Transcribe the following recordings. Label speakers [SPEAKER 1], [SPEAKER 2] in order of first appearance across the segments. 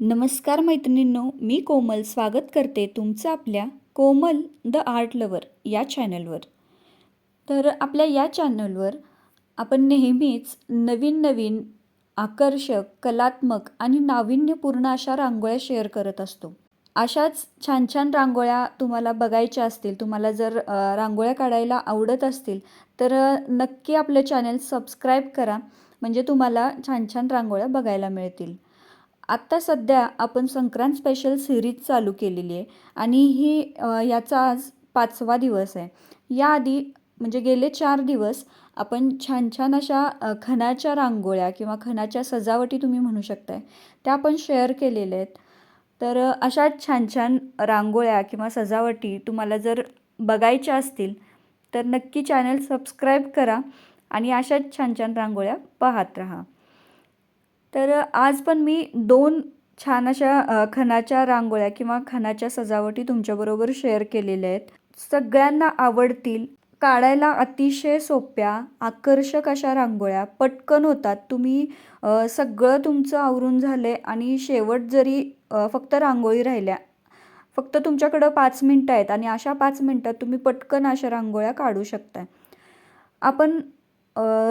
[SPEAKER 1] नमस्कार मैत्रिणींनो मी कोमल स्वागत करते तुमचं आपल्या कोमल द आर्ट लवर या चॅनलवर. तर आपल्या या चॅनलवर आपण नेहमीच नवीन नवीन आकर्षक कलात्मक आणि नाविन्यपूर्ण अशा रांगोळ्या शेअर करत असतो. अशाच छान छान रांगोळ्या तुम्हाला बघायच्या असतील तुम्हाला जर रांगोळ्या काढायला आवडत असतील तर नक्की आपलं चॅनल सबस्क्राईब करा. म्हणजे तुम्हाला छान छान रांगोळ्या बघायला मिळतील. आत्ता सध्या आपण संक्रांत स्पेशल सिरीज चालू केलेली आहे. आणि ही याचा आज पाचवा दिवस आहे. याआधी म्हणजे गेले चार दिवस आपण छान छान अशा खणाच्या रांगोळ्या किंवा खणाच्या सजावटी तुम्ही म्हणू शकताय. त्या आपण शेअर केलेल्या आहेत. तर अशा छान छान रांगोळ्या किंवा सजावटी तुम्हाला जर बघायच्या असतील तर नक्की चॅनल सबस्क्राईब करा आणि अशाच छान छान रांगोळ्या पाहत राहा. तर आज पण मी दोन छान अशा खणाच्या रांगोळ्या किंवा खणाच्या सजावटी तुमच्याबरोबर शेअर केलेल्या आहेत. सगळ्यांना आवडतील. काढायला अतिशय सोप्या आकर्षक अशा रांगोळ्या. पटकन होतात. तुम्ही सगळं तुमचं आवरून झालं आहे आणि शेवट जरी फक्त रांगोळी राहिल्या फक्त तुमच्याकडं पाच मिनटं आहेत आणि अशा पाच मिनटात तुम्ही पटकन अशा रांगोळ्या काढू शकताय. आपण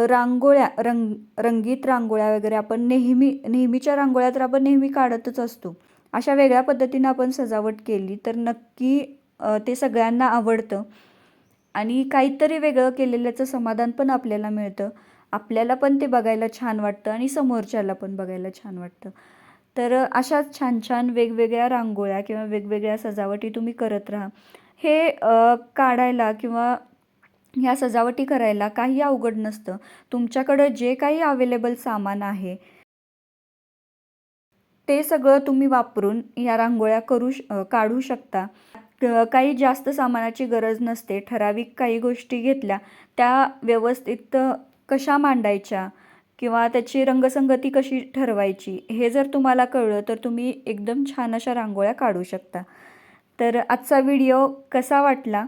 [SPEAKER 1] रांगोळ्या रंग रंगीत रांगोळ्या वगैरे आपण नेहमी नेहमीच्या रांगोळ्या तर आपण नेहमी काढतच असतो. अशा वेगळ्या पद्धतीनं आपण सजावट केली तर नक्की ते सगळ्यांना आवडतं. आणि काहीतरी वेगळं केलेल्याचं समाधान पण आपल्याला मिळतं. आपल्याला पण ते बघायला छान वाटतं आणि समोरच्याला पण बघायला छान वाटतं. तर अशाच छान छान वेगवेगळ्या रांगोळ्या किंवा वेगवेगळ्या सजावटी तुम्ही करत राहा. हे काढायला किंवा ह्या सजावटी करायला काही अवघड नसतं. तुमच्याकडं जे काही अवेलेबल सामान आहे ते सगळं तुम्ही वापरून ह्या रांगोळ्या करू श काढू शकता. काही जास्त सामानाची गरज नसते. ठराविक काही गोष्टी घेतल्या त्या व्यवस्थित कशा मांडायच्या किंवा त्याची रंगसंगती कशी ठरवायची हे जर तुम्हाला कळलं तर तुम्ही एकदम छान अशा रांगोळ्या काढू शकता. तर आजचा व्हिडिओ कसा वाटला?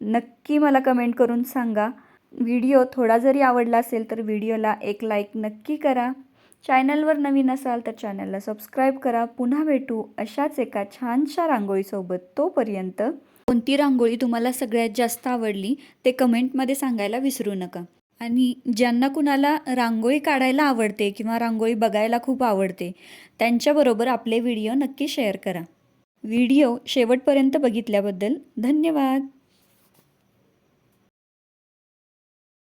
[SPEAKER 1] नक्की मला कमेंट करून सांगा. व्हिडिओ थोडा जरी आवडला असेल तर व्हिडिओला एक लाईक नक्की करा. चॅनलवर नवीन असाल तर चॅनलला सबस्क्राईब करा. पुन्हा भेटू अशाच एका छानशा रांगोळीसोबत तोपर्यंत. कोणती रांगोळी तुम्हाला सगळ्यात जास्त आवडली ते कमेंटमध्ये सांगायला विसरू नका. आणि ज्यांना कुणाला रांगोळी काढायला आवडते किंवा रांगोळी बघायला खूप आवडते त्यांच्याबरोबर आपले व्हिडिओ नक्की शेअर करा. व्हिडिओ शेवटपर्यंत बघितल्याबद्दल धन्यवाद.